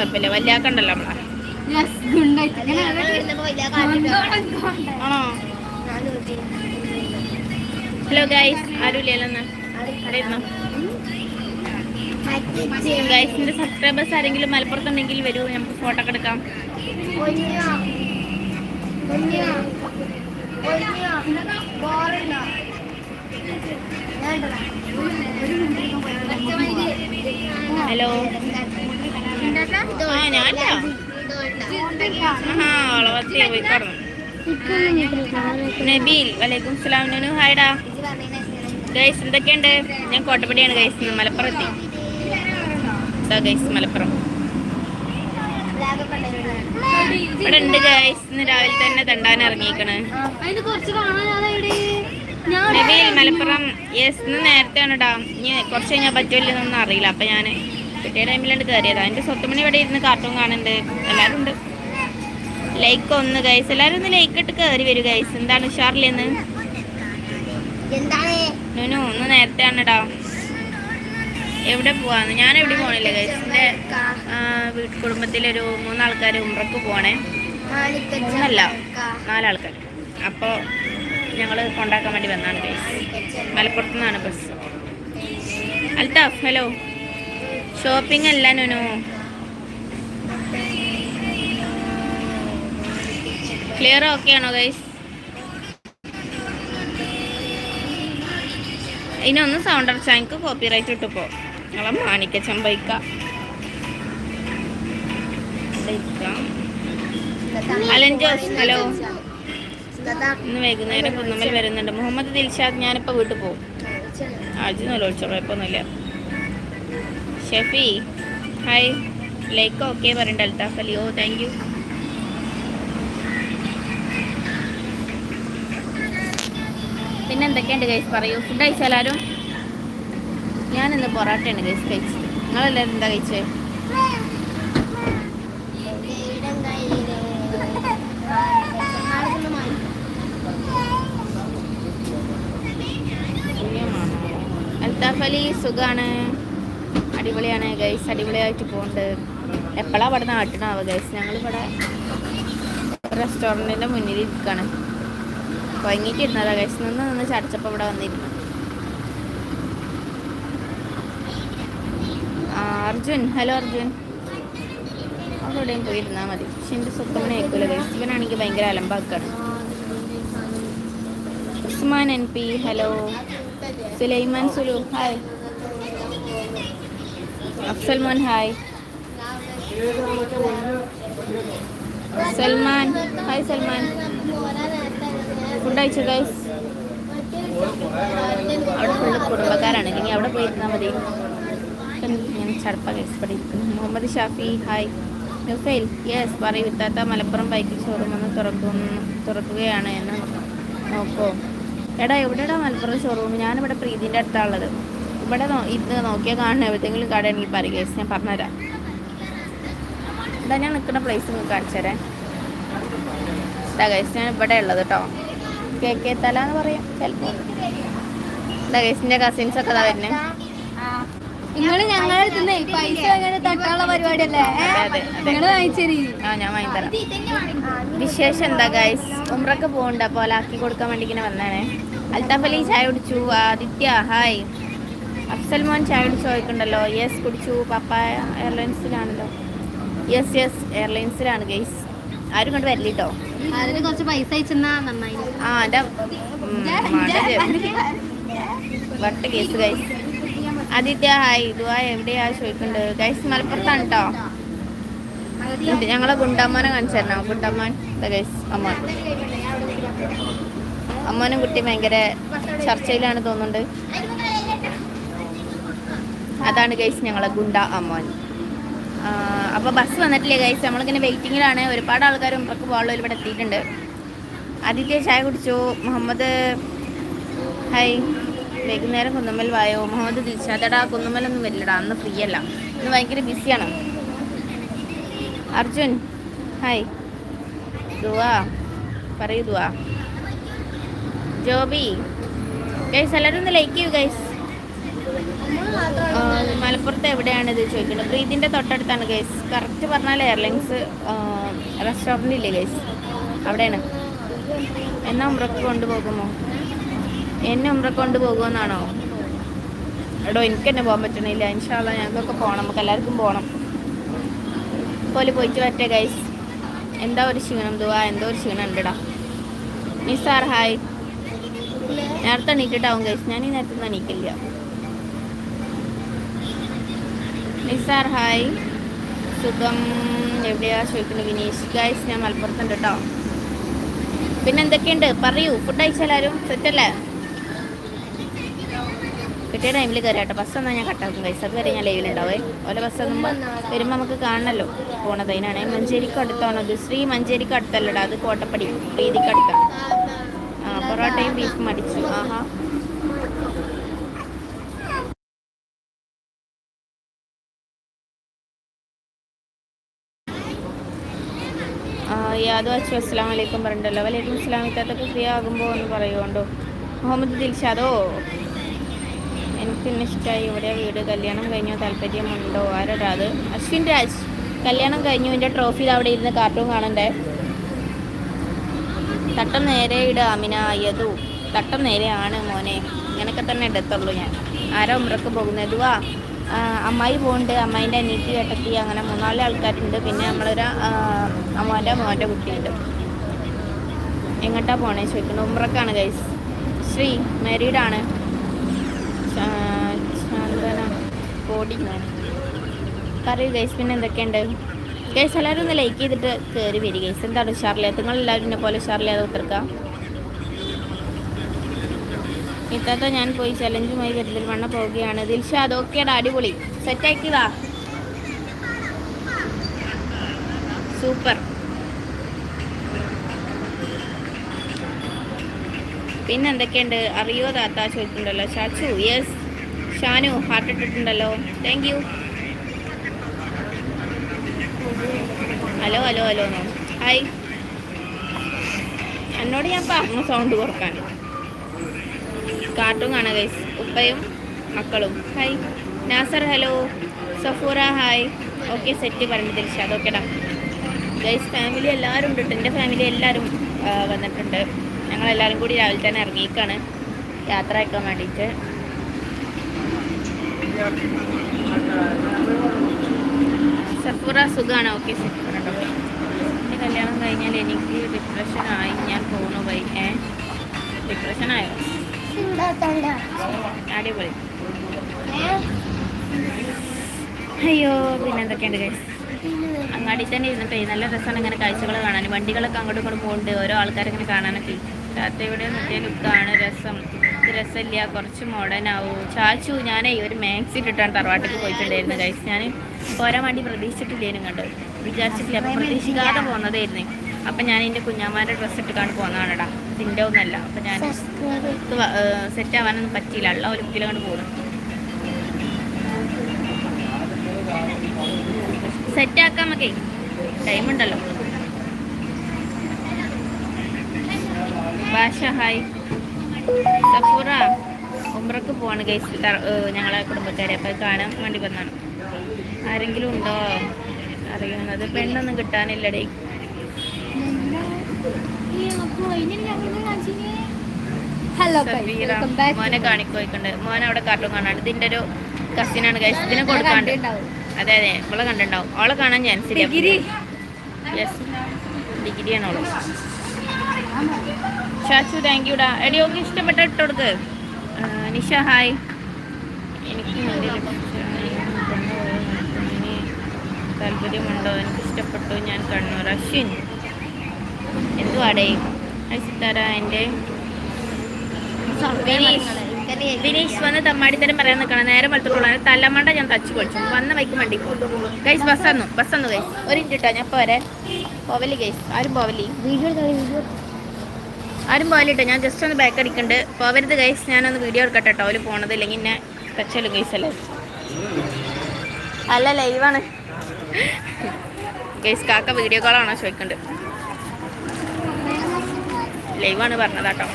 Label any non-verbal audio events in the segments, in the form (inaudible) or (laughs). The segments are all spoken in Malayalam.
കുഴപ്പമില്ല. വല്യാക്കണ്ടല്ലോ നമ്മളെ. ആണോ? ഹലോ ഗൈസ് ആരുമില്ലല്ലോ ഗൈസിന്റെ സബ്സ്ക്രൈബേഴ്സ് ആരെങ്കിലും മലപ്പുറത്തുണ്ടെങ്കിൽ വരൂ. നമുക്ക് ഫോട്ടോ ഒക്കെ എടുക്കാം. ഹലോ നബീൽ എന്തൊക്കെയുണ്ട്? ഞാൻ കോട്ടപ്പടിയാണ് ഗൈസ് മലപ്പുറത്തി. ഗൈസ് മലപ്പുറം. ഇവിടെ ഉണ്ട് ഗൈസ് ഇന്ന് രാവിലെ തന്നെ തണ്ടാൻ ഇറങ്ങിയിക്കണ്. നബീൽ മലപ്പുറം യെസ് ഇന്ന് നേരത്തെ ആണ് ഇടാ ഇനി കുറച്ച് കഴിഞ്ഞാൽ പറ്റുമല്ലെന്നൊന്നും അറിയില്ല. അപ്പൊ ഞാൻ കിട്ടിയ ടൈമിലാണ് കയറിയത്. അതിന്റെ സ്വത്തുമണി ഇവിടെ ഇരുന്ന് കാർട്ടൂൺ കാണുന്നുണ്ട്. എല്ലാവരും ഉണ്ട്. ലൈക്ക് ഒന്ന് ഗൈസ് എല്ലാവരും ഒന്ന് ലൈക്ക് ഇട്ട് കയറി വരും ഗൈസ് എന്താണ് ഉഷാറില്ലെന്ന് എന്താണ്? നുനു ഒന്ന് നേരത്തെ ആണ് ഇടാം എവിടെ പോവാന്ന്? ഞാൻ എവിടെ പോണില്ല ഗൈസ് എന്റെ വീട്ടു കുടുംബത്തിലൊരു മൂന്നാൾക്കാർ ഉമ്രക്ക് പോണേ. മൂന്നല്ല നാലാൾക്കാർ അപ്പോൾ ഞങ്ങൾ കൊണ്ടാക്കാൻ വേണ്ടി വന്നാണ് ഗൈസ് മലപ്പുറത്തു നിന്നാണ് ബസ് അൽത്താഫ് ഹലോ ഷോപ്പിംഗ് അല്ല നുനു. ക്ലിയർ ഓക്കെ ആണോ ഗൈസ് ഇനൊന്ന് സൗണ്ട് അടച്ചാൽ എനിക്ക് കോപ്പി റൈറ്റ് ഇട്ടിപ്പോ ഞങ്ങളെ മാണിക്ക ചമ്പയിക്ക. ഹലോ ഇന്ന് വൈകുന്നേരം കുന്നമ്മൽ വരുന്നുണ്ട്. മുഹമ്മദ് ദിൽഷാദ് ഞാനിപ്പോൾ വീട്ടിൽ പോകും ആജ് നല്ലോളിച്ചോളൂ കുഴപ്പമൊന്നുമില്ല. ഷെഫി ഹായ്. ലൈക്ക് ഓക്കെ പറയണ്ട അൽത്താഫ് അലി. ഓ താങ്ക് യു പിന്നെ എന്തൊക്കെയുണ്ട് ഗൈസ് പറയൂ. ഫുഡ് കഴിച്ചാലും ഞാനിന്ന് പൊറാട്ടയാണ് ഗൈസ് കഴിച്ചത്. നിങ്ങളെല്ലാവരും എന്താ കഴിച്ചേ? അൽത്താഫ് അലി സുഖാണ്? അടിപൊളിയാണ് ഗൈസ് അടിപൊളിയായിട്ട് പോകുന്നുണ്ട് എപ്പോഴാണ് ഇവിടെ നാട്ടിനാവുക ഗൈസ് ഞങ്ങളിവിടെ റെസ്റ്റോറന്റിന്റെ മുന്നിൽ ഇരിക്കുകയാണ് കുഴങ്ങിട്ടിരുന്നതാ ഗൈസ് നിന്ന് നിന്ന് ചടച്ചപ്പോൾ ഇവിടെ വന്നിരുന്നു. അർജുൻ. ഹലോ അർജുൻ. അവിടെയും പോയിരുന്നാൽ മതി. പക്ഷെ എന്റെ സ്വത്തമനെ ആയിക്കൂല ഗൈസ് ഇവനാണെങ്കിൽ ഭയങ്കര അലമ്പാക്കാണ്. Usman N P hello Sulaiman Sulu. Hi Afsal മോൻ hi Salman hi Salman. Food അയച്ചു ഗൈസ് അവിടെ ഫുള്ള് കുടുംബക്കാരാണ്. ഇനി അവിടെ പോയിരുന്നാൽ മതി. ഞാൻ ചടപ്പ ഗൈസ് ഇരിക്കുന്നു. മുഹമ്മദ് ഷാഫി ഹായ് നുഫൈൽ യെസ് പറയൂ. ഇത്താത്ത മലപ്പുറം ബൈക്ക് ഷോറൂം ഒന്ന് തുറക്കുന്നു തുറക്കുകയാണ് എന്ന് നോക്കോ. എടാ എവിടെടാ മലപ്പുറം ഷോറൂം ഞാനിവിടെ പ്രീതിന്റെ അടുത്താണുള്ളത് ഇവിടെ ഇത് നോക്കിയാൽ കാണുന്ന എവിടെയെങ്കിലും കട എനിക്ക് പറയും ഞാൻ പറഞ്ഞുതരാം. ഇതാ ഞാൻ നിൽക്കുന്ന പ്ലേസ് നിങ്ങൾക്ക് കാണിച്ചു തരാം. ഇതാ ഞാൻ ഇവിടെ ഉള്ളത് കേട്ടോ കെ കെ തല എന്ന് പറയാം ചിലപ്പോൾ ഇതാ കസിൻസ് ഒക്കെ ഇതാ വരുന്നത് നിങ്ങൾ ഞങ്ങളെ അടുത്തുനിന്ന് പൈസ അങ്ങനെ തട്ടാനുള്ള പരിപാടിയല്ലേ? അതെ അതെ അതെ. വാങ്ങിച്ചേരി. ആ ഞാൻ വാങ്ങിത്തരാം വിശേഷം എന്താ ഗൈസ് ഉമ്രക്ക് പോകണ്ട പോലെ ആക്കി കൊടുക്കാൻ വേണ്ടി ഇങ്ങനെ വന്നാണേ അൽത്താഫ് അലി ചായ കുടിച്ചു. ആദിത്യ ഹായ് അഫ്സൽ മോൻ ചായ കുടിച്ച് ചോദിക്കണ്ടല്ലോ യെസ് കുടിച്ചു. പപ്പ എയർലൈൻസിലാണല്ലോ യെസ് യെസ് എയർലൈൻസിലാണ് ഗൈസ് ആരും കൊണ്ട് വരില്ല കേട്ടോ അതിന് കുറച്ച് പൈസ അയച്ചെന്നാ നന്നായി. ആ എന്റെ വട്ട കേസ് ഗൈസ് ആദിത്യ ഹായ് ഇതുവാ എവിടെയാ ചോദിക്കണ്ട്? ഗൈസ് മലപ്പുറത്താണ് കേട്ടോ ഞങ്ങളെ ഗുണ്ടമ്മനെ കാണിച്ചു തരണം? ഗുണ്ടമ്മൻ ഗൈസ് അമ്മ അമ്മനും കുട്ടി ഭയങ്കര ചർച്ചയിലാണ് തോന്നുന്നുണ്ട്. അതാണ് ഗൈസ് ഞങ്ങളെ ഗുണ്ട അമോൻ. അപ്പോൾ ബസ് വന്നിട്ടില്ലേ ഗൈസ് നമ്മളിങ്ങനെ വെയിറ്റിങ്ങിലാണ് ഒരുപാട് ആൾക്കാർ ഉമ്രക്ക് പോകാനുള്ള ഇവിടെ എത്തിയിട്ടുണ്ട്. ആദിത്യ ചായ കുടിച്ചു? മുഹമ്മദ് ഹായ് വൈകുന്നേരം കുന്നുമ്മൽ വായോ? മുഹമ്മദ് തിരിച്ചാത്തടാ കുന്നുമ്മലൊന്നും വരില്ലടാ. അന്ന് ഫ്രീ അല്ല. ഇന്ന് ഭയങ്കര ബിസിയാണ് അർജുൻ ഹായ് ദുവാ പറയൂ ദുവാ ജോബി. ഗൈസ് എല്ലാവരും ഒന്ന് ലൈക്ക് ചെയ്യൂ ഗൈസ് മലപ്പുറത്ത് എവിടെയാണ് ഇത് ചോദിക്കുന്നത്? പ്രീതിന്റെ തൊട്ടടുത്താണ് ഗൈസ് കറക്റ്റ് പറഞ്ഞാൽ എയർലൈൻസ് റെസ്റ്റോറന്റ് ഇല്ലേ ഗൈസ് അവിടെയാണ്. എന്നാ ഉമ്രക്ക് കൊണ്ടുപോകുമോ? എന്നെ ഉമ്രക്ക് കൊണ്ടുപോകുമെന്നാണോ? എടോ എനിക്ക് തന്നെ പോകാൻ പറ്റണില്ല. ഇൻഷാല്ല ഞങ്ങൾക്കൊക്കെ പോകണം നമുക്ക് എല്ലാവർക്കും പോകണം പോലെ പോയിട്ട് പറ്റേ ഗൈസ് എന്താ ഒരു ക്ഷീണം? ദുവാ എന്തോ ഒരു ക്ഷീണം ഉണ്ടടാ. നിസാർ ഹായ് നേരത്തെ എണീറ്റിട്ടാവും ഗൈസ് ഞാൻ ഈ നേരത്തെ എണീക്കില്ല. നിസാർ ഹായ്. സുഖം. എവിടെയാ? ചോദിക്കുന്നത് വിനീഷ്. ഗൈസ് ഞാൻ മലപ്പുറത്തുണ്ട് കേട്ടോ പിന്നെ എന്തൊക്കെയുണ്ട്? പറയൂ. ഫുഡ് അയച്ചാലും സെറ്റല്ലേ കിട്ടിയ ടൈമിൽ കയറിയാട്ടോ ബസ് എന്നാൽ ഞാൻ കട്ടാക്കും ഗൈസ് അതുവരെ ഞാൻ ലൈവിലുണ്ടാവേ ഓലെ ബസ് എന്നുമ്പോൾ വരുമ്പോൾ നമുക്ക് കാണണമല്ലോ പോണത് അതിനാണ്. മഞ്ചേരിക്ക് അടുത്താണോ അത് ശ്രീ മഞ്ചേരിക്ക് അടുത്തല്ലടാ. അത് കോട്ടപ്പടി പ്രീതിക്ക് അടുത്താണ് ആ പൊറോട്ടയും ബീഫും അടിച്ചു. ആഹാ. യാദവ് അച്ചു അസ്സാം വലൈക്കും പറഞ്ഞിട്ടല്ലോ. വലൈക്കും അസ്ലാം ഇത്താത്തൊക്കെ ഫ്രീ ആകുമ്പോൾ ഒന്ന് പറയുകൊണ്ടോ മുഹമ്മദ് ദിൽഷാദോ? എനിക്ക് ഇന്ന് ഇഷ്ടമായി ഇവിടെ വീട് കല്യാണം കഴിഞ്ഞോ. താല്പര്യമുണ്ടോ? ആരോടാ അത്? അശ്വിൻ രാജ് കല്യാണം കഴിഞ്ഞു. എന്റെ ട്രോഫി അവിടെ ഇരുന്ന് കാർട്ടൂൺ കാണണ്ടേ? തട്ടം നേരെ ഇട അമിന. യദു തട്ടം നേരെയാണ് മോനെ. ഇങ്ങനെയൊക്കെ തന്നെ എടുത്തുള്ളൂ ഞാൻ. ആരോ ഉമ്രക്ക് പോകുന്നത്? വാ ആ, അമ്മായി പോകുന്നുണ്ട് അമ്മായിന്റെ അനീറ്റി ഏട്ടത്തി അങ്ങനെ മൂന്നാൽ ആൾക്കാരുണ്ട്. പിന്നെ നമ്മളൊരു അമ്മാന്റെ മോന്റെ കുട്ടിയുണ്ട്. എങ്ങോട്ടാ പോണേ? ചോദിക്കുന്നത് ഉമ്രക്കാണ് ഗൈസ് ശ്രീ മാരീഡാണ്. കോടിങ്ങാണ് പറയൂ ഗൈസ് പിന്നെ എന്തൊക്കെയുണ്ട്? ഗൈസ് എല്ലാവരും ഒന്ന് ലൈക്ക് ചെയ്തിട്ട് കയറി വരിക ഗൈസ് എന്താണ് ഉഷാറില്ലാത്ത നിങ്ങൾ എല്ലാവരും എന്നെ പോലെ ഉഷാറില്ലാതെ ഉത്തർക്കാം ഇത്തത്തെ ഞാൻ പോയി ചലഞ്ചുമായി കരുതൽ വണ്ണ പോവുകയാണ്. ദിൽഷ അതൊക്കെയാണ് അടിപൊളി. സെറ്റാക്കിയതാ സൂപ്പർ പിന്നെ എന്തൊക്കെയുണ്ട്? അറിയോ താത്ത? ചോദിക്കുന്നുണ്ടല്ലോ ചാച്ചു yes Shanu heart ഇട്ടിട്ടുണ്ടല്ലോ. Thank you hello hello hello hi എന്നോട് ഞാൻ പറഞ്ഞു സൗണ്ട് കുറയ്ക്കാൻ. കാർട്ടൂൺ ആണ് ഗൈസ് ഉപ്പയും മക്കളും. Hi Nasar hello Safoora hi okay set പറഞ്ഞു തിരിച്ചു. അതൊക്കെടാ ഗൈസ് ഫാമിലി എല്ലാവരും ഉണ്ട്. എന്റെ ഫാമിലി എല്ലാവരും വന്നിട്ടുണ്ട്. ഞങ്ങളെല്ലാവരും കൂടി രാവിലെ തന്നെ ഇറങ്ങിയേക്കാണ്. യാത്ര അയക്കാൻ വേണ്ടിയിട്ട്. സഫൂറ സുഖമാണ് ഓക്കെ സെറ്റ് പറഞ്ഞോ എന്റെ കല്യാണം കഴിഞ്ഞാൽ എനിക്ക് ഡിപ്രഷൻ ആയി. ഞാൻ പോകുന്നു പോയി ഏ? ഡിപ്രഷൻ ആയോ? അടിപൊളി. അയ്യോ പിന്നെ എന്തൊക്കെയുണ്ട് ഗൈസ് അങ്ങാടി തന്നെ ഇരുന്നിട്ട് നല്ല രസമാണ് ഇങ്ങനെ കാഴ്ചകൾ കാണാൻ. വണ്ടികളൊക്കെ അങ്ങോട്ടും ഇങ്ങോട്ടും പോകുന്നുണ്ട് ഓരോ ആൾക്കാരിങ്ങനെ കാണാനൊക്കെ. താത്തയുടെ ലുക്കാണ് രസം. ഇത് രസമില്ല കുറച്ച് മോഡേൺ ആവൂ. ചാച്ചു ഞാനേ ഒരു മാക്സി ഇട്ടിട്ടാണ് തറവാട്ടിക്ക് പോയിട്ടുണ്ടായിരുന്നു ഗൈസ് ഞാൻ പോരാൻ വേണ്ടി പ്രതീക്ഷിച്ചിട്ടില്ലേനും കണ്ടു വിചാരിച്ചിട്ടില്ല അപ്പം പ്രതീക്ഷിക്കാതെ പോകുന്നതായിരുന്നേ അപ്പം ഞാൻ എന്റെ കുഞ്ഞാമാരുടെ ഡ്രസ്സ് ഇട്ടിട്ടാണ് പോകുന്നതാണടാ ഇതിന്റെ ഒന്നല്ല. അപ്പം ഞാൻ സെറ്റ് ആവാനൊന്നും പറ്റിയില്ല. ഉള്ള ഒരു കണ്ട് പോകുന്നു സെറ്റ് ആക്കാൻ നമുക്കേ ടൈം ഉണ്ടല്ലോ. ഭാഷ ഹായ് സഫൂറ ഉമ്രക്ക് പോവാണ് ഗൈസ് ഞങ്ങളെ കുടുംബക്കാരെ. അപ്പോൾ കാണാൻ വേണ്ടി വന്നാണ്. ആരെങ്കിലും ഉണ്ടോ? അറിയുന്നത് പെണ്ണൊന്നും കിട്ടാനില്ലടേ. ഹലോ മോനെ കാണിക്കോയിക്കുണ്ട് മോൻ അവിടെ കാർട്ടൂൺ കാണാണ്ട്. ഇതിന്റെ ഒരു കസിനാണ് ഗൈസ് ഇതിനെ കൊടുക്കാണ്ട്. അതെ അതെ. ഇവളെ കണ്ടിട്ടുണ്ടാവും. അവളെ കാണാൻ ചാൻസ് ഇല്ല ഡിഗ്രി ഡിഗ്രിയാണ് അവൾ. ഷാച്ചു താങ്ക് യുടാ എടി ഓക്കെ ഇഷ്ടപ്പെട്ട ഇട്ട് കൊടുക്ക്. നിഷ ഹായ് എനിക്ക് താല്പര്യമുണ്ടോ? എനിക്ക് ഇഷ്ടപ്പെട്ടു. ഞാൻ കണ്ണൂർ അശ്വിൻ എന്തുവാടേ? ഹായ് സിത്താര എന്റെ വിനീഷ് വന്ന് തമ്മാടിത്തരം പറയാൻ നിൽക്കണം. നേരെ വളർത്തിട്ടുള്ള തലമണ്ട ഞാൻ തച്ചു പൊളിച്ചു. വന്ന വൈക്ക് വണ്ടി ഗൈസ് ബസ് വന്നു. ബസ് വന്നു ഗൈസ് ഒരു മിനിറ്റ് ഇട്ടോ ഞാൻ പോരെ പോവലി ഗൈസ് ആരും പോവലി ആരും പോവലിട്ടോ ഞാൻ ജസ്റ്റ് ഒന്ന് ബാക്ക് അടിക്കണ്ട്. പോവരുത് ഗൈസ് ഞാനൊന്ന് വീഡിയോ എടുക്കട്ടെ കേട്ടോ അവർ പോണത് ഇല്ലെങ്കിൽ എന്നെ തച്ചല്ലോ ഗൈസ് അല്ലേ? അല്ല ലൈവാണ് ഗൈസ് (laughs) കാക്ക വീഡിയോ കോളാണോ ചോദിക്കുന്നുണ്ട് ലൈവാണ് കേട്ടോ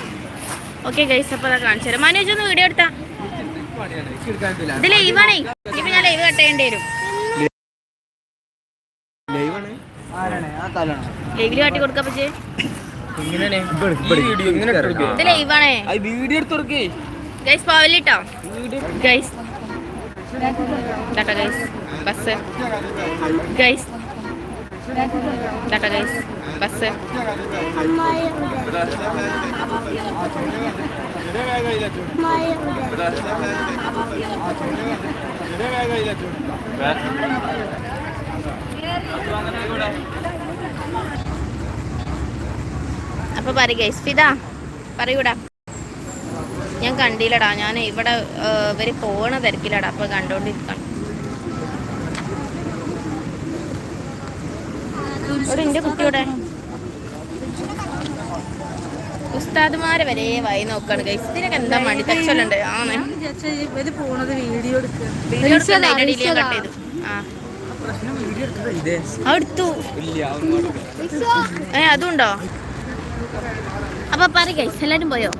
ഓക്കെ ഗൈസ് അപ്പോൾ അതാ കാണിച്ചു തരാം. മനോജ് ഒന്ന് വീഡിയോ എടുത്താ? ഇത് ലൈവാണേ. ഇപ്പൊ ഞാൻ ലൈവ് കട്ട് ചെയ്യേണ്ടി വരും. ലൈവിൽ കാട്ടി കൊടുക്കാ പക്ഷേ ഇത് ലൈവാണേ. വീഡിയോ എടുത്തോർക്കേ ഗൈസ് പാവലിട്ടോ ഗൈസ് ടാറ്റ ഗൈസ് ബസ്. ഗൈസ് ടാറ്റ ഗൈസ് ബസ് അപ്പൊ പറ ഗൈസ് പറയൂടാ ഞാൻ കണ്ടില്ലടാ. ഞാൻ ഇവിടെ ഇവർ പോണ തിരക്കിലടാ. അപ്പൊ കണ്ടോണ്ടിരിക്കണം. ഇവിടെ എന്റെ കുട്ടിയോടെ. ഉസ്താദുമാരെ വരെ വായി നോക്കാണ് ഗൈസ് ഇതിനൊക്കെ എന്താ മടി? തച്ചലുണ്ട് ആണ്. ഏ അതുണ്ടോ? അപ്പൊ പറ ഗൈസ് എല്ലാരും പോയോ?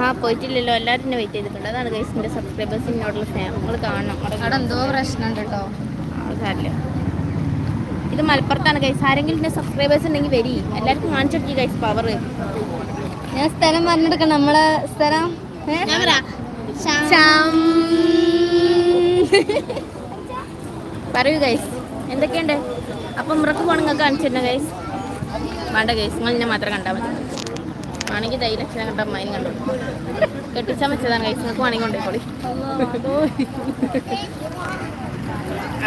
ആഹാ പോയിട്ടില്ലല്ലോ. എല്ലാവരും വെയിറ്റ് ചെയ്തിട്ടുണ്ട്. അതാണ് ഗൈസ് സബ്സ്ക്രൈബേഴ്സ് സബ്സ്ക്രൈബേഴ്സിനോടുള്ള സ്നേഹം. നിങ്ങൾ കാണണം. അവിടെ എന്തോ പ്രശ്നമുണ്ട് കേട്ടോ. സാരില്ല. ഇത് മലപ്പുറത്താണ് ഗൈസ് ആരെങ്കിലും എന്റെ സബ്സ്ക്രൈബേഴ്സ് ഉണ്ടെങ്കിൽ വരി. എല്ലാവർക്കും കാണിച്ചു ഗൈസ് പവർ ഞാൻ സ്ഥലം പറഞ്ഞെടുക്കണം നമ്മളെ സ്ഥലം? ഞാൻ പറയാം ഗൈസ് എന്തൊക്കെയുണ്ട്? അപ്പം മുറക്ക് പോകണം നിങ്ങൾക്ക് കാണിച്ചിരുന്ന ഗൈസ് വേണ്ട ഗൈസ് നിങ്ങൾ എന്നെ മാത്രം കണ്ടാൽ മതി. വേണമെങ്കിൽ തൈ ലക്ഷണം കണ്ട അമ്മായിനും കണ്ടു. കെട്ടിച്ചാൽ വെച്ചതാണ് കഴിച്ചു നിങ്ങൾക്ക് വേണമെങ്കിൽ കൊണ്ടേക്കോളി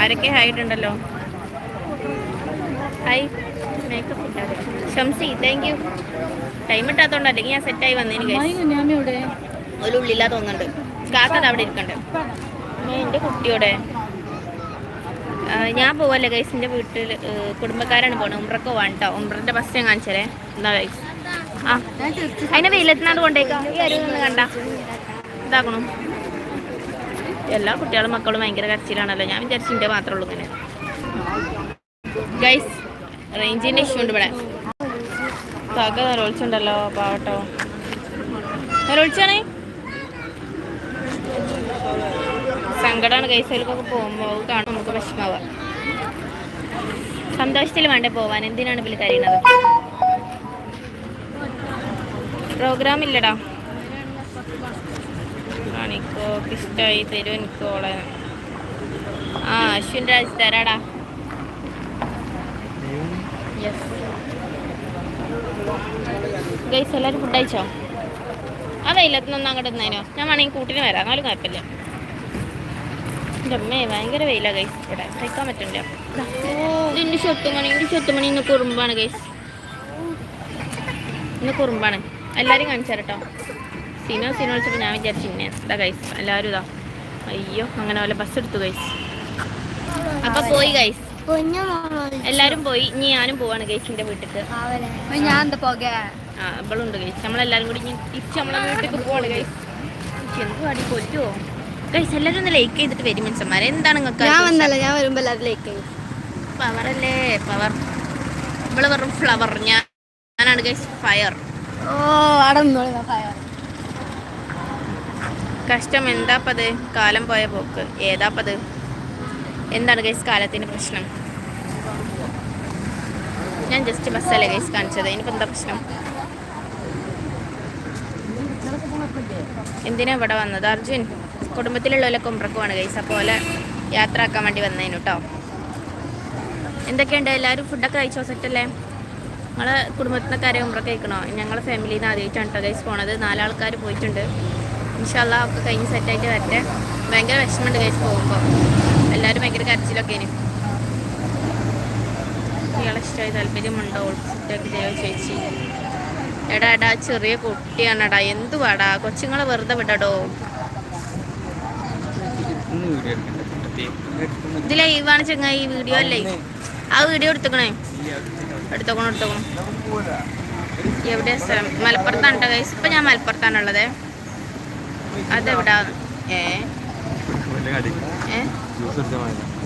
ആരൊക്കെ ആയിട്ടുണ്ടല്ലോ ഹായ് മേക്കപ്പ് ഇട്ടാതെ. ഷംസി താങ്ക് യു ടൈം ഇട്ടാത്തോണ്ട് അല്ലെങ്കിൽ ഞാൻ സെറ്റായി വന്നേന് എനിക്ക് ഒരു ഉള്ളില്ല തോന്നുന്നുണ്ട്. കാക്കത് അവിടെ ഇരിക്കണ്ട്. എന്റെ കുട്ടിയോടെ. ഞാൻ പോവല്ലേ ഗൈസിന്റെ വീട്ടിൽ കുടുംബക്കാരാണ് പോണത് ഉംറക്ക് പോവാൻ കേട്ടോ ഉമ്രന്റെ ബസ് ഞാൻ കാണിച്ചേ എന്താ ഗൈസ് അതിനെ വെയിലത്തിനാണ്ട് കൊണ്ടേക്കാം. എല്ലാ കുട്ടികളും മക്കളും ഭയങ്കര കരച്ചിലാണല്ലോ. ഞാൻ വിചാരിച്ചു എന്റെ മാത്രമേ ഉള്ളൂ ഇങ്ങനെ. ഗൈസ് റേഞ്ചിന്റെ ഇഷ്യൂ ഉണ്ട് ഇവിടെ. തക നിറവിച്ചുണ്ടല്ലോ പാവട്ടോ. നിറവിച്ചാണേ സങ്കടമാണ് കേസുകൾക്കൊക്കെ പോകുമ്പോൾ കാണും നമുക്ക് വിഷമാവുക സന്തോഷത്തിൽ വേണ്ടേ പോവാൻ? എന്തിനാണ് ഇതിൽ കരയുന്നത് പ്രോഗ്രാം ഇല്ലടാ കാണിക്കോ ഇഷ്ടമായി തരും എനിക്കോളെ ആ അശ്വിൻ രാജ് തരാടാ. ഗൈസ് എല്ലാവരും ഫുഡ് അയച്ചോ ആ വെയിലത്തുനിന്ന് അങ്ങോട്ട് നിന്നതിനോ ഞാൻ വേണമെങ്കിൽ കൂട്ടിന് വരാം. എന്നാലും കുഴപ്പമില്ല. എന്റെ അമ്മേ ഭയങ്കര വെയിലാ ഗൈസ് ഇവിടെ സഹിക്കാൻ പറ്റില്ല ഇതിന്റെ ചൊട്ടുമണി ഇതിന്റെ ചൊട്ടുമണി ഇന്ന് കുറുമ്പാണ് ഗൈസ് ഇന്ന് കുറുമ്പാണ്. എല്ലാവരും കാണിച്ചാൽ കേട്ടോ സിനോ സിനോ വിളിച്ചപ്പോൾ ഞാൻ വിചാരിച്ചു ഇന്നെ. ഇതാ ഗൈസ് എല്ലാവരും ഇതാ. അയ്യോ അങ്ങനെ പോലെ ബസ് എടുത്തു ഗൈസ് അപ്പൊ പോയി ഗൈസ് എല്ലാരും പോയി. ഇനി ഞാനും പോവാണ് ഗൈസിന്റെ വീട്ടിൽ അവളുണ്ട് ഞാൻ ആ ഇവളുണ്ട് ഗൈസ് നമ്മളെല്ലാരും കൂടി ഇനി തിരിച്ച് നമ്മളെ വീട്ടിൽ പോവാണ് ഗൈസ് എന്ത് അടി കൊല്ലുവോ ഗൈസ് എല്ലാവരും ഒന്ന് ലൈക്ക് ചെയ്തിട്ട് വരും മനുഷ്യന്മാരെ എന്താണ് നിങ്ങൾക്ക് ഞാൻ വന്നല്ല ഞാൻ വരുമ്പോ എല്ലാവരും ലൈക്ക് പവർ അല്ലേ? പവർ ഇവൾ വെറും ഫ്ലവർ ഞാൻ ഞാനാണ് ഗൈസ് ഫയർ ഓ അവിടെ നിന്നോളി കഷ്ടം എന്താപ്പത്? കാലം പോയ പോക്ക്. ഏതാപ്പത്? എന്താണ് ഗൈസ് കാലത്തിന് പ്രശ്നം? ഞാൻ ജസ്റ്റ് ബസ്സല്ലേ ഗൈസ് കാണിച്ചത്. ഇനിയിപ്പോൾ എന്താ പ്രശ്നം? എന്തിനാ ഇവിടെ വന്നത്? അർജുൻ കുടുംബത്തിലുള്ളവരൊക്കെ കുമ്പ്രക്കുമാണ് ഗൈസ് അപ്പോൾ യാത്ര ആക്കാൻ വേണ്ടി വന്നതിന് കേട്ടോ എന്തൊക്കെയുണ്ട്? എല്ലാവരും ഫുഡൊക്കെ കഴിച്ചോ? സെറ്റല്ലേ നിങ്ങളെ കുടുംബത്തിൽ നിന്നൊക്കെ ആരെയും ഉമ്രക്ക് കഴിക്കണോ ഞങ്ങളെ ഫാമിലിയിൽ നിന്ന് ആദ്യമായിട്ടാണ് കേട്ടോ ഗൈസ് പോണത്. നാലാൾക്കാർ പോയിട്ടുണ്ട്. ഇൻഷാല്ല ഒക്കെ കഴിഞ്ഞ് സെറ്റായിട്ട് വരട്ടെ. ഭയങ്കര വിഷമമുണ്ട് ഗൈസ് പോകുമ്പോൾ എല്ലാവരും ഭയങ്കര കരച്ചിലൊക്കെ ഇനി ഇയാളെ ഇഷ്ടമായി താല്പര്യമുണ്ടോ? സെറ്റൊക്കെ ചേച്ചി? എടാ എടാ ചെറിയ കുട്ടിയാണ് എടാ എന്തു എന്തുവാടാ കൊച്ചുങ്ങളെ വെറുതെ വിടടോ. ഇത് ലൈവാണ് ഈ വീഡിയോ അല്ലേ? ആ വീഡിയോ എടുത്തോക്കണേ. എടുത്തോക്കണം എടുത്തോക്കണം. എവിടെ സ്ഥലം? മലപ്പുറത്താണ് കേട്ടോ ഗൈസ് ഇപ്പൊ ഞാൻ മലപ്പുറത്താണുള്ളത്. അതെവിടാ? ഏ?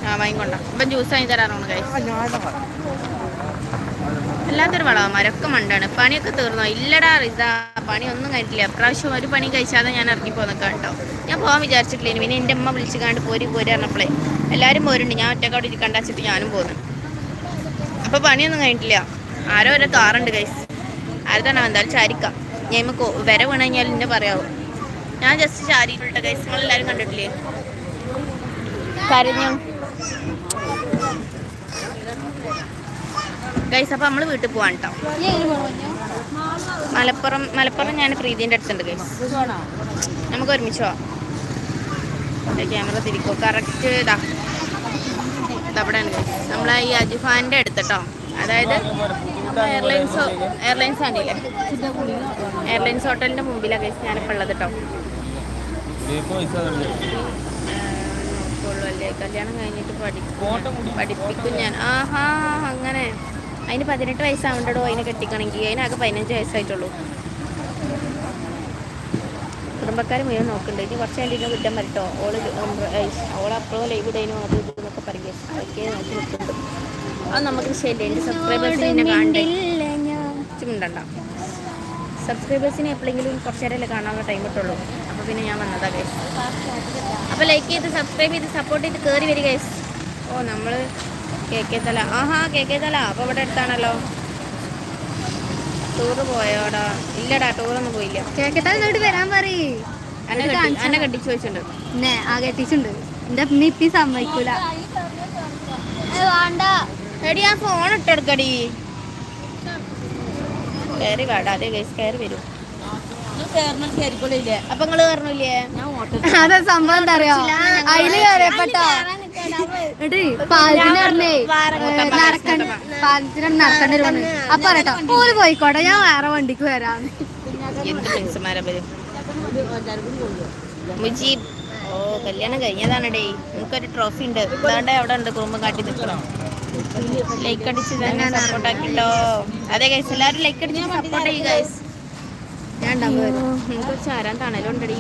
ആ വാങ്ങിക്കൊണ്ട. ജ്യൂസ് വാങ്ങി തരാറാണ് ഗൈസ് അല്ലാത്തൊരു വളവന്മാരൊക്കെ മണ്ടാണ്. പണിയൊക്കെ തീർന്നോ? ഇല്ലടാ റിസ. പണി ഒന്നും കഴിഞ്ഞിട്ടില്ല. പ്രാവശ്യം ഒരു പണി കഴിച്ചാതെ ഞാൻ ഇറങ്ങി പോന്നൊക്കെ കേട്ടോ ഞാൻ പോകാൻ വിചാരിച്ചിട്ടില്ല പിന്നെ എന്റെ അമ്മ വിളിച്ചു കണ്ട് പോരി പോരി പറഞ്ഞപ്പോഴേ എല്ലാവരും പോരുണ്ട്. ഞാൻ ഒറ്റക്കാട് ഇരിക്കണ്ട വെച്ചിട്ട് ഞാനും പോന്നു. അപ്പോൾ പണിയൊന്നും കഴിഞ്ഞിട്ടില്ല. ആരോ ഒരു കാറുണ്ട് ഗൈസ് ആരതാണ് എന്തായാലും ചാരിക്കാം. ഞാൻ ഇമ്മ വര വീണ് കഴിഞ്ഞാൽ എന്നെ പറയാവും. ഞാൻ ജസ്റ്റ് ചാരിയിട്ടുണ്ട് ഗൈസ് നിങ്ങളെല്ലാവരും കണ്ടിട്ടില്ലേ? കരഞ്ഞു? ഗൈസ് അപ്പോൾ നമ്മൾ വീട്ടിൽ പോവാൻ കേട്ടോ മലപ്പുറം മലപ്പുറം ഞാൻ പ്രീതിന്റെ അടുത്തുണ്ട് ഗൈസ് നമുക്ക് ഒരുമിച്ച് പോവാം. ക്യാമറ തിരിക്കോ? കറക്റ്റ് ഇതാ. ഇതവിടെയാണ് നമ്മൾ ഈ അജിഫാന്റെ അടുത്തട്ടോ. അതായത് എയർലൈൻസ് എയർലൈൻസ് ആണല്ലേ? എയർലൈൻസ് ഹോട്ടലിന്റെ മുമ്പിലാണ് ഗൈസ് ഞാനിപ്പോൾ ഉള്ളത് കേട്ടോ അല്ലേ കല്യാണം കഴിഞ്ഞിട്ട് പഠിക്കും പഠിപ്പിക്കും ഞാൻ. ആഹാ അങ്ങനെ. അതിന് പതിനെട്ട് വയസ്സാവണ്ടോ അതിനെ കെട്ടിക്കണമെങ്കിൽ. അതിനാകെ പതിനഞ്ച് വയസ്സായിട്ടുള്ളൂ. കുടുംബക്കാർ മുഴുവൻ നോക്കുന്നുണ്ട് ഇനി കുറച്ച് കഴിഞ്ഞിട്ട് കുറ്റം വരട്ടോ ഓൾ ഓൾ അപ്പോഴും ലൈവ് ഇടേനോ അത് ഇത് എന്നൊക്കെ പറയും അതൊക്കെ നോക്കി നിൽക്കുന്നുണ്ട്. അത് നമുക്ക് ശരിയല്ല എന്റെ സബ്സ്ക്രൈബേഴ്സിന് എന്നെ കാണണ്ടേ? ചുണ്ടണ്ട സബ്സ്ക്രൈബേഴ്സിനെ എപ്പോഴെങ്കിലും കുറച്ച് നേരമല്ലേ കാണാനുള്ള ടൈം കിട്ടുള്ളൂ. അപ്പോൾ പിന്നെ ഞാൻ വന്നതാ ഗൈസ് അപ്പോൾ ലൈക്ക് ചെയ്ത് സബ്സ്ക്രൈബ് ചെയ്ത് സപ്പോർട്ട് ചെയ്ത് കയറി വരിക ഗൈസ് ഓ നമ്മൾ കെ കെ തല. ആഹാ കെ കെ തല. അപ്പോൾ ഇവിടെ അടുത്താണല്ലോ. ടൂറ് പോയോടാ. ഇല്ലടാ ടൂറൊന്നും പോയില്ല. കേക്കട്ടെ ഇങ്ങോട്ട് വരാൻ പറയ്. എന്നെ കെട്ടി എന്നെ കെട്ടിച്ചു വെച്ചിട്ടുണ്ട്. പിന്നെ ആ കെട്ടിച്ചുണ്ട് എന്റെ അമ്മ ഇപ്പി സമ്മതിക്കൂല. വേണ്ട. എടി ആ ഫോൺ ഇട്ടെടുക്കടി. കയറി വേടാ അതെ കേസ് കയറി വരും. അപ്പൊ നിങ്ങൾ പറഞ്ഞില്ലേ അതെ സംഭവം എന്താ അറിയോ? അതിൽ കയറിയപ്പെട്ടോ എന്നിട്ട് പാലത്തിന് പറഞ്ഞേ നടക്കണ്ട പാലത്തിന് നടക്കേണ്ടി വന്നു അപ്പൊ പറയട്ടോ ഓര് പോയിക്കോട്ടെ ഞാൻ വേറെ വണ്ടിക്ക് വരാം. മുജീബ് ഓ കല്യാണം കഴിഞ്ഞതാണടേ. നമുക്കൊരു ട്രോഫി ഉണ്ട്. ഇതാണ്ട് അവിടെ ഉണ്ട് കുറുമ്പം കാട്ടി നിൽക്കണം? ലൈക്ക് അടിച്ച് തന്നെ സപ്പോർട്ട് ആക്കിട്ടോ. അതെ ഗൈസ് എല്ലാവരും ലൈക്ക് അടിച്ച് സപ്പോർട്ട് ചെയ്യും ഗൈസ് ഞാൻ ഉണ്ടാവും നമുക്ക് ചാരാൻ തണലുണ്ടടി.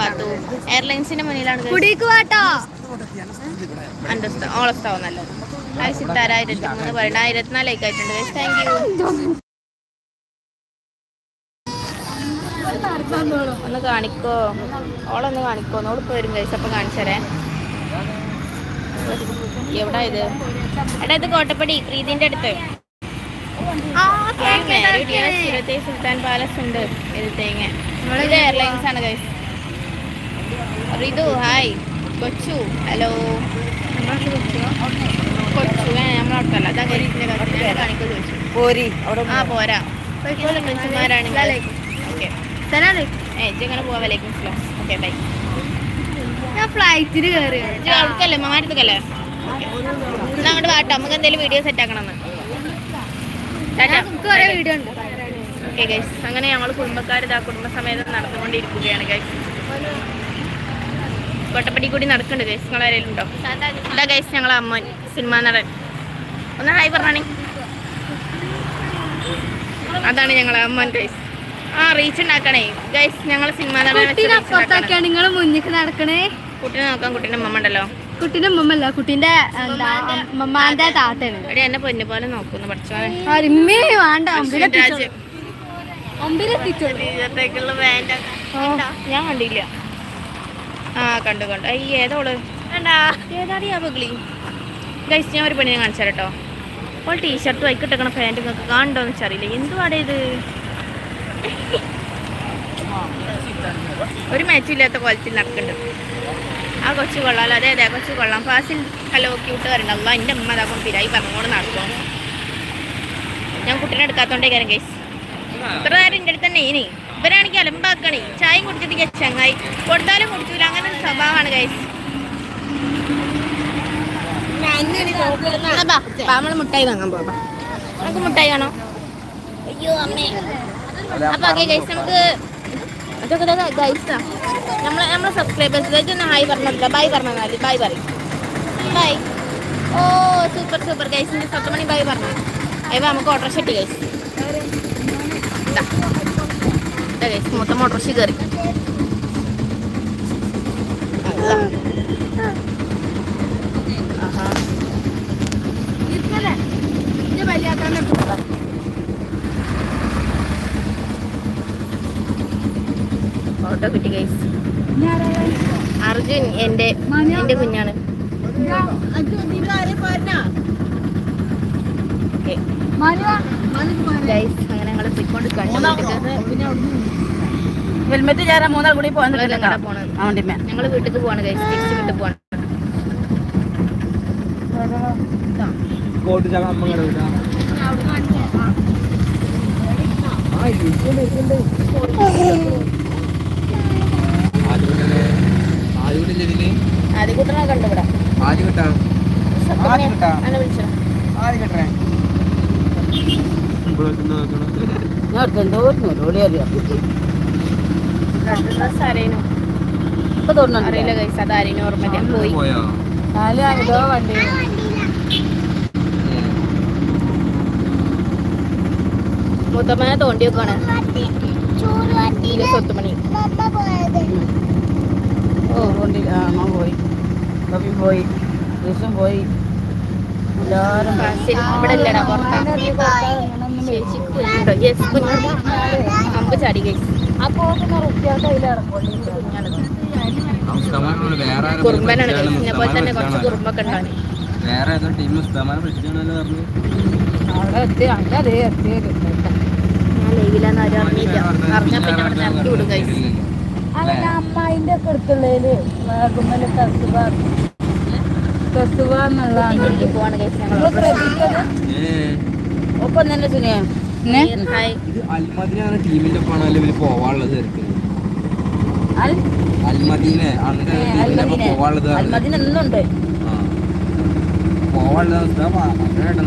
പാത്തു? എയർലൈൻസിന്റെ മുന്നിലാണ് ഓളസ്റ്റാവും നല്ലത്. സിത്താര ആയിരത്തി മൂന്ന് പറയണ്ട. ആയിരത്തിനാല് ലൈക്ക് ആയിട്ടുണ്ട് താങ്ക് യു ഒന്ന് കാണിക്കോ? ഓളൊന്ന് കാണിക്കോ? ഓൾ വരും ഗൈസ് അപ്പൊ കാണിച്ചരേ എവിടാ ഇത്? എടാ ഇത് കോട്ടപ്പടി പ്രീതിന്റെ അടുത്ത്. സുൽത്താൻ പാലസ് ഉണ്ട്. ഇത് തേങ്ങ. ഇത് എയർലൈൻസ് ആണ് ഗൈസ് റിതു ഹായ് കൊച്ചു ഹലോ കൊച്ചു ഏ നമ്മളോട്ടല്ല അതാ ഗൈസിന്റെ കാണിക്കോ ചോദിച്ചു. ആ പോരാ. ഏ ഇങ്ങനെ പോവാ. വലൈക്കും സ്ലാം. Okay bye. ഞാൻ ഫ്ലൈറ്റിന് കയറി അവർക്കല്ലേ മാറ്റത്തക്കല്ലേ എന്നാ അങ്ങോട്ട് വാട്ടോ. നമുക്ക് എന്തെങ്കിലും വീഡിയോ സെറ്റ് ആക്കണം വീഡിയോ ഉണ്ട്. ഓക്കെ ഗൈസ് അങ്ങനെ ഞങ്ങൾ കുടുംബക്കാർ ഇതാ കുടുംബസമേതം നടന്നുകൊണ്ടിരിക്കുകയാണ് ഗൈസ് കൊട്ടപ്പടി കൂടി നടക്കുന്നുണ്ട് ഗൈസ് നിങ്ങൾ ആരെങ്കിലും ഉണ്ടോ ഇതാ ഗൈസ് ഞങ്ങളെ അമ്മ സിനിമ നടൻ. ഒന്ന് ഹായ് പറഞ്ഞാണി. അതാണ് ഞങ്ങളെ അമ്മൻ ഗൈസ് ആ റീച്ച് ഉണ്ടാക്കണേ. ഗൈസ് ഞങ്ങൾ സിനിമ നടൻ നിങ്ങൾ മുന്നിക്ക് നടക്കണേ. കുട്ടീനെ നോക്കാൻ കുട്ടീന്റെ അമ്മ ഉണ്ടല്ലോ. കുട്ടീന്റെ ഉമ്മല്ല കുട്ടീന്റെ അമ്മമാന്റെ താത്തയാണ്. എടി എന്നെ പൊന്നു പോലെ നോക്കുന്നു വേണ്ട തീയറ്റേക്കുള്ള ഞാൻ കണ്ടില്ല. ആ കണ്ടു കണ്ടു. അയ്യ ഏതോൾ ഏതാടി ആ ബഗ്ലി ഗൈസ് ഞാൻ ഒരു പെണ്ണിനെ കാണിച്ചു കേട്ടോ അപ്പോൾ ടീഷർട്ട് പാന്റും ഒക്കെ കാണണ്ടോ കാണണ്ടോന്ന് വെച്ചറിയില്ല എന്തുവാടേ ഇത്? ഒരു മാച്ചില്ലാത്ത ക്വാളിറ്റി നടക്കുന്നുണ്ട് ആ കൊച്ചു കൊള്ളാലോ. അതെ അതെ കൊച്ചു കൊള്ളാം. ഫാസിൽ ഹലോ ക്യൂട്ട് വരണം അല്ല എന്റെ അമ്മ അതാ കൊണ്ട് പിരായി പറഞ്ഞുകൊണ്ട് നടക്കും ഞാൻ കുട്ടീനെ എടുക്കാത്തോണ്ടേ കാര്യം ഗൈസ് ഇത്ര നേരം എന്റെ അടുത്ത് തന്നെ ഇനി. അലമ്പാക്കണേ. ചായയും കുടിച്ചിട്ട് ചങ്ങായി. കൊടുത്താലും കുടിച്ചില്ല അങ്ങനെ ഒരു സ്വഭാവമാണ് കൈസ് നമ്മൾ മുട്ടായി വാങ്ങാൻ പോവാ നമുക്ക് മുട്ടായി വേണോ? അയ്യോ അമ്മേ. അപ്പൊ ഓക്കെ ഗൈസ് നമുക്ക് അതൊക്കെ ഗൈസാ നമ്മളെ നമ്മളെ സബ്സ്ക്രൈബേഴ്സ് ഒന്ന് ഹായ് പറഞ്ഞില്ല ബൈ പറഞ്ഞാൽ ബൈ പറയും. ബൈ ഓ സൂപ്പർ സൂപ്പർ ഗൈസിന്റെ പത്ത് മണി ബൈ പറഞ്ഞു. അയ്യോ നമുക്ക് ഓട്ടോറിക്ഷ കിട്ടി ഗൈസ് ഗൈസ് മൊത്തം ഓട്ടോറിക്ഷ കയറി ഫോട്ടോ കിട്ടി ഗൈസ് അർജുൻ എന്റെ എന്റെ കുഞ്ഞാണ്. ഗൈസ് അങ്ങനെ ഞങ്ങൾ പോയിക്കൊണ്ട് കണ്ടു ഹെൽമെറ്റ് ചേരാൻ മൂന്നാൾ കൂടി പോകുന്നുണ്ട് ഞങ്ങൾ വീട്ടിൽ പോവാണ് ഗൈസ് തിരിച്ച് വീട്ടിൽ പോവാണ്. വിട്ടാ ആദ്യം കുട്ടനെ കണ്ടു ഇവിടെ. ആദ്യം കിട്ടാ ആദ്യം കിട്ടാ വിളിച്ചോ ആദ്യം കിട്ടേ അറിയില്ല ഗൈസ് അത് ആരേനു ഓർമ്മ പോയി. പോയോ? നാല് ഏതോ വണ്ടി. മൂത്തമ്മനെ തോണ്ടി വെക്കാണ്. ഇത് സ്വത്തുമണി ഓ വണ്ടി ആ അമ്മ പോയി. ബബി പോയി. കൃഷ്ണൻ പോയി. എല്ലാവരും ഇവിടെ ഇല്ലടാ പുറത്താണ് അമ്പ് ചാടി ഗൈസ് കുറുമ്പനാണ്. ഗൈസ് എന്നെ പോലെ തന്നെ കുറച്ച് കുറുമ്പൊക്കെ ഉണ്ടാണ് വേറെ ഏതോ ടീം ഉസ്താമാനെ വിളിച്ചാണല്ലോ പറഞ്ഞു. അവിടെ എത്തി അങ്ങനെ അതേ എത്തിയത് ഞാൻ ലൈവിലാന്ന് ആരും അറിഞ്ഞില്ല. അറിഞ്ഞാൽ പിന്നെ അവിടെ ഇറക്കി വിടും ഗൈസ് അല്ല അമ്മായിന്റെ ഒക്കെ അടുത്തുള്ളതിൽ വാഗമൽ കസുവ കസുവ എന്നുള്ളതാണ്. പോവാണ് ഗൈസ് ഞങ്ങൾ ഒപ്പം തന്നെ സുനിയ. ഇത് അൽമദീന ടീമിന്റെ ഒപ്പമാണല്ലോ ഇവർ പോവാനുള്ളത് അൽമദീന? പോവാനുള്ളത് പറഞ്ഞത്. എന്നുണ്ട്. ആ. പോവാനുള്ളത്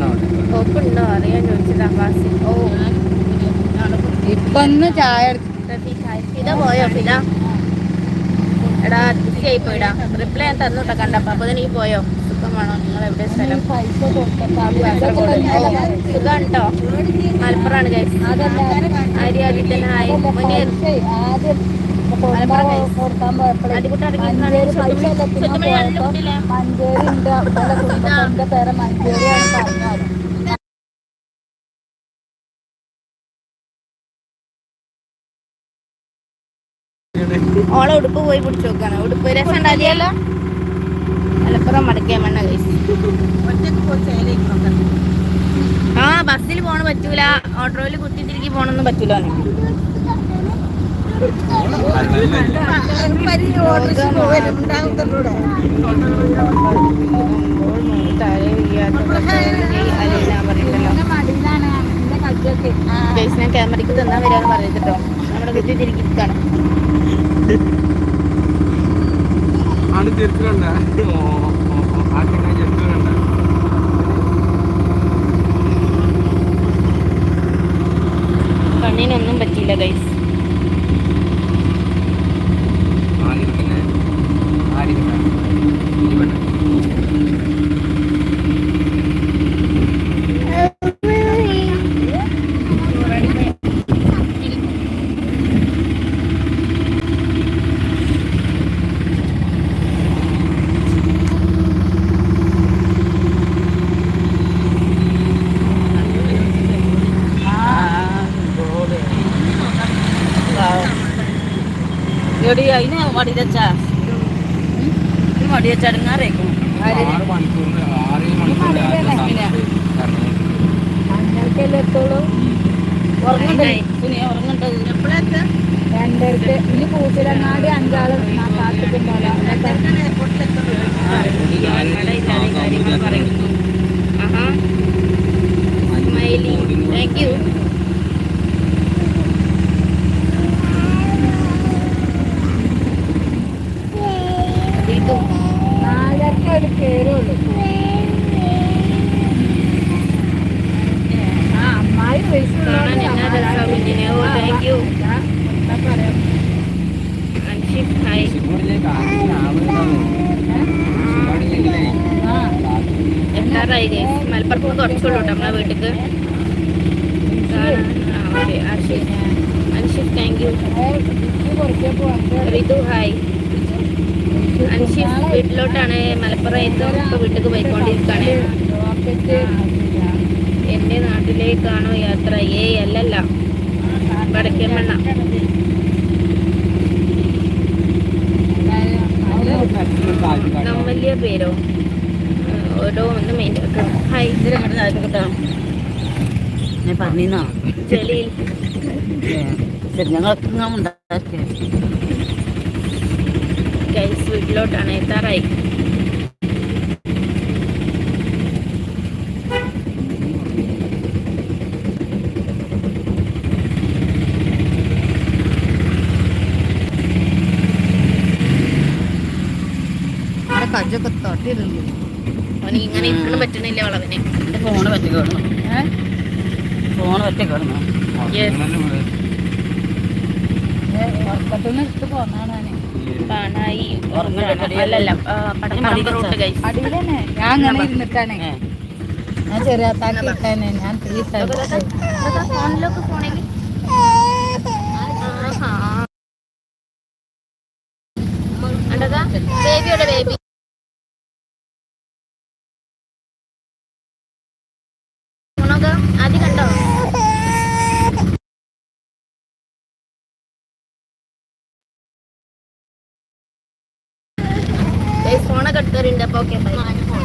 മതി. അറിയാൻ ചോദിച്ചതാ ഫാസിൽ ഓ. ഇപ്പൊ ഒന്ന് ചായ ഫിദ പോയോ? ഫിദ? എടാ പോയിടാ റിപ്ലൈ ഞാൻ തന്നുട്ടോ കണ്ടപ്പോ. അപ്പൊ നീ പോയോ? സുഖമാണോ? നിങ്ങൾ എവിടെ സ്ഥലം? സുഖം കേട്ടോ മലപ്പുറമാണ് ഗൈസ് ഹായ് മഞ്ചേരി പേര് മഞ്ചേരിയാണ് പറഞ്ഞത് ഓളെ ഉടുപ്പ് പോയി പിടിച്ചു നോക്കാണ്. ഉടുപ്പ് രസം ഉണ്ടാകിയല്ലോ മലപ്പുറം മടക്കിയ മണ്ണ ഗൈസ് ആ ബസ്സിൽ പോണ പറ്റൂല. ഓട്ടോയിൽ കുത്തി തിരികെ പോണൊന്നും പറ്റൂല ക്യാമറയ്ക്ക് തന്നാ വരാന്ന് പറഞ്ഞിട്ടോ നമ്മുടെ കുത്തി തിരികിരിക്കാണ് ആണ് തിരിച്ചുകൊണ്ട ആ ചെങ്ങനെ ചെറുക്കണ്ട കണ്ണിനൊന്നും പറ്റിയില്ല ഗൈസ് ആദ്യം പിന്നെ ആദ്യം ഇവിടെ എടി അതിന് മടി വെച്ചാ മടി വെച്ച ഉറങ്ങണ്ടത് രണ്ടരക്ക്. ഇനി കൂട്ടിലങ്ങാടി അഞ്ചാൾ കാത്തിട്ടുണ്ടല്ലോ താങ്ക് യു ഇതും നാലരക്ക് ഒരു കയറുള്ളൂ ആ അമ്മായി കാണാൻ എന്നാ രസം കുഞ്ഞിനെ oh thank you Anshif hi എത്താറായി ഗൈസ് മലപ്പുറത്ത് നിന്ന് കുറച്ചുള്ളൂ കേട്ടോ നമ്മളെ വീട്ടിക്ക് Anshif Anshif thank you Ritu hi Anshif വീട്ടിലോട്ടാണ്. Malappuram എത്തും ഇപ്പൊ വീട്ടിക്ക് പോയിക്കൊണ്ടിരിക്കുകയാണ്. എന്റെ നാട്ടിലേക്കാണോ യാത്ര. ഏയ് അല്ലല്ല. വടക്കേമണ്ണ നമ്മല്യ പേരോ? ഓരോ ഒന്ന് മെയിൻ ഹായ് ഞാൻ പറഞ്ഞോ ജലീൽ ശരി ഗൈസ് വീട്ടിലോട്ടാണ്. എത്താറായി. കജൊക്കെ തൊട്ടിരുന്നു അവന് ഇങ്ങനെ ഇരിക്കണം പറ്റണില്ല വളവിനെ ഫോണ് പറ്റി കിടന്നു ഫോണ് പറ്റി കിടന്നു. ഉറക്കത്തുനിന്ന് എടുത്ത് പോന്നാണ് കാണായി. അല്ലല്ല അടിയിൽ തന്നെ ഞാൻ അങ്ങനെ ഇരുന്നിട്ടാണ്. ഞാൻ ചെറിയ ഞാൻ തീ ഫോണിലൊക്കെ